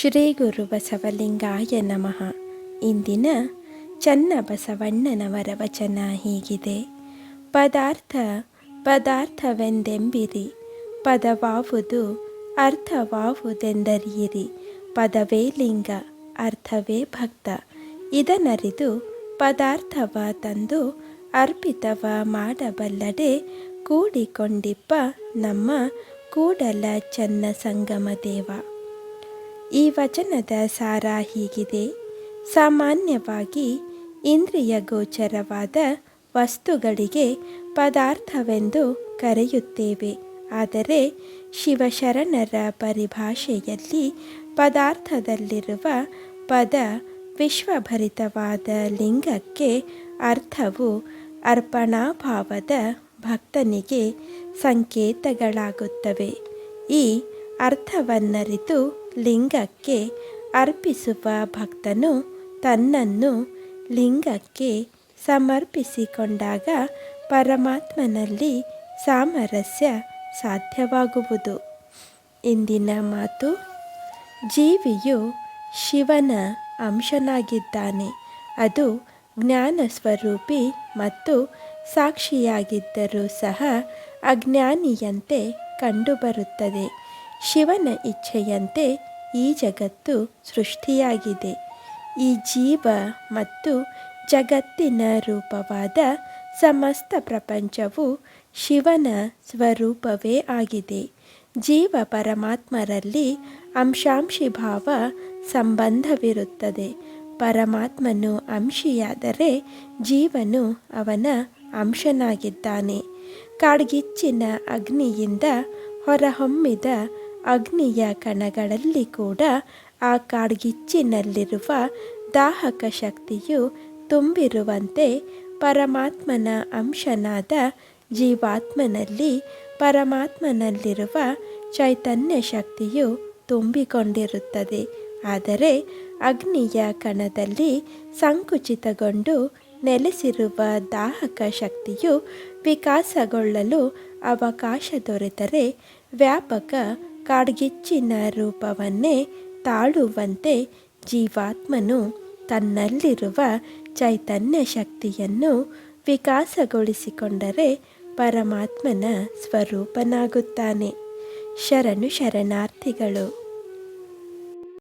ಶ್ರೀ ಗುರು ಬಸವಲಿಂಗಾಯ ನಮಃ. ಇಂದಿನ ಚನ್ನ ಬಸವಣ್ಣನವರ ವಚನ ಹೀಗಿದೆ. ಪದಾರ್ಥ, ಪದಾರ್ಥವೆಂದೆಂಬಿರಿ. ಪದವಾವುದು, ಅರ್ಥವಾವುದೆಂದರಿಯಿರಿ. ಪದವೇ ಲಿಂಗ, ಅರ್ಥವೇ ಭಕ್ತ. ಇದನರಿದು ಪದಾರ್ಥವ ತಂದು ಅರ್ಪಿತವ ಮಾಡಬಲ್ಲಡೆ ಕೂಡಿಕೊಂಡಿಪ್ಪ ನಮ್ಮ ಕೂಡಲ ಚನ್ನ ಸಂಗಮ ದೇವ. ಈ ವಚನದ ಸಾರ ಹೀಗಿದೆ. ಸಾಮಾನ್ಯವಾಗಿ ಇಂದ್ರಿಯ ಗೋಚರವಾದ ವಸ್ತುಗಳಿಗೆ ಪದಾರ್ಥವೆಂದು ಕರೆಯುತ್ತೇವೆ. ಆದರೆ ಶಿವಶರಣರ ಪರಿಭಾಷೆಯಲ್ಲಿ ಪದಾರ್ಥದಲ್ಲಿರುವ ಪದ ವಿಶ್ವಭರಿತವಾದ ಲಿಂಗಕ್ಕೆ ಅರ್ಥವು ಅರ್ಪಣಾಭಾವದ ಭಕ್ತನಿಗೆ ಸಂಕೇತಗಳಾಗುತ್ತವೆ. ಈ ಅರ್ಥವನ್ನರಿತು ಲಿಂಗಕ್ಕೆ ಅರ್ಪಿಸುವ ಭಕ್ತನು ತನ್ನನ್ನು ಲಿಂಗಕ್ಕೆ ಸಮರ್ಪಿಸಿಕೊಂಡಾಗ ಪರಮಾತ್ಮನಲ್ಲಿ ಸಾಮರಸ್ಯ ಸಾಧ್ಯವಾಗುವುದು. ಇಂದಿನ ಮಾತು, ಜೀವಿಯು ಶಿವನ ಅಂಶನಾಗಿದ್ದಾನೆ. ಅದು ಜ್ಞಾನ ಸ್ವರೂಪಿ ಮತ್ತು ಸಾಕ್ಷಿಯಾಗಿದ್ದರೂ ಸಹ ಅಜ್ಞಾನಿಯಂತೆ ಕಂಡುಬರುತ್ತದೆ. ಶಿವನ ಇಚ್ಛೆಯಂತೆ ಈ ಜಗತ್ತು ಸೃಷ್ಟಿಯಾಗಿದೆ. ಈ ಜೀವ ಮತ್ತು ಜಗತ್ತಿನ ರೂಪವಾದ ಸಮಸ್ತ ಪ್ರಪಂಚವು ಶಿವನ ಸ್ವರೂಪವೇ ಆಗಿದೆ. ಜೀವ ಪರಮಾತ್ಮರಲ್ಲಿ ಅಂಶಾಂಶಿ ಭಾವ ಸಂಬಂಧವಿರುತ್ತದೆ. ಪರಮಾತ್ಮನು ಅಂಶಿಯಾದರೆ ಜೀವನು ಅವನ ಅಂಶನಾಗಿದ್ದಾನೆ. ಕಾಡ್ಗಿಚ್ಚಿನ ಅಗ್ನಿಯಿಂದ ಹೊರಹೊಮ್ಮಿದ ಅಗ್ನಿಯ ಕಣಗಳಲ್ಲಿ ಕೂಡ ಆ ಕಾಡ್ಗಿಚ್ಚಿನಲ್ಲಿರುವ ದಾಹಕ ಶಕ್ತಿಯು ತುಂಬಿರುವಂತೆ ಪರಮಾತ್ಮನ ಅಂಶನಾದ ಜೀವಾತ್ಮನಲ್ಲಿ ಪರಮಾತ್ಮನಲ್ಲಿರುವ ಚೈತನ್ಯ ಶಕ್ತಿಯು ತುಂಬಿಕೊಂಡಿರುತ್ತದೆ. ಆದರೆ ಅಗ್ನಿಯ ಕಣದಲ್ಲಿ ಸಂಕುಚಿತಗೊಂಡು ನೆಲೆಸಿರುವ ದಾಹಕ ಶಕ್ತಿಯು ವಿಕಾಸಗೊಳ್ಳಲು ಅವಕಾಶ ದೊರೆತರೆ ವ್ಯಾಪಕ ಕಾಡ್ಗಿಚ್ಚಿನ ರೂಪವನ್ನೇ ತಾಳುವಂತೆ ಜೀವಾತ್ಮನು ತನ್ನಲ್ಲಿರುವ ಚೈತನ್ಯ ಶಕ್ತಿಯನ್ನು ವಿಕಾಸಗೊಳಿಸಿಕೊಂಡರೆ ಪರಮಾತ್ಮನ ಸ್ವರೂಪನಾಗುತ್ತಾನೆ. ಶರಣು ಶರಣಾರ್ಥಿಗಳು.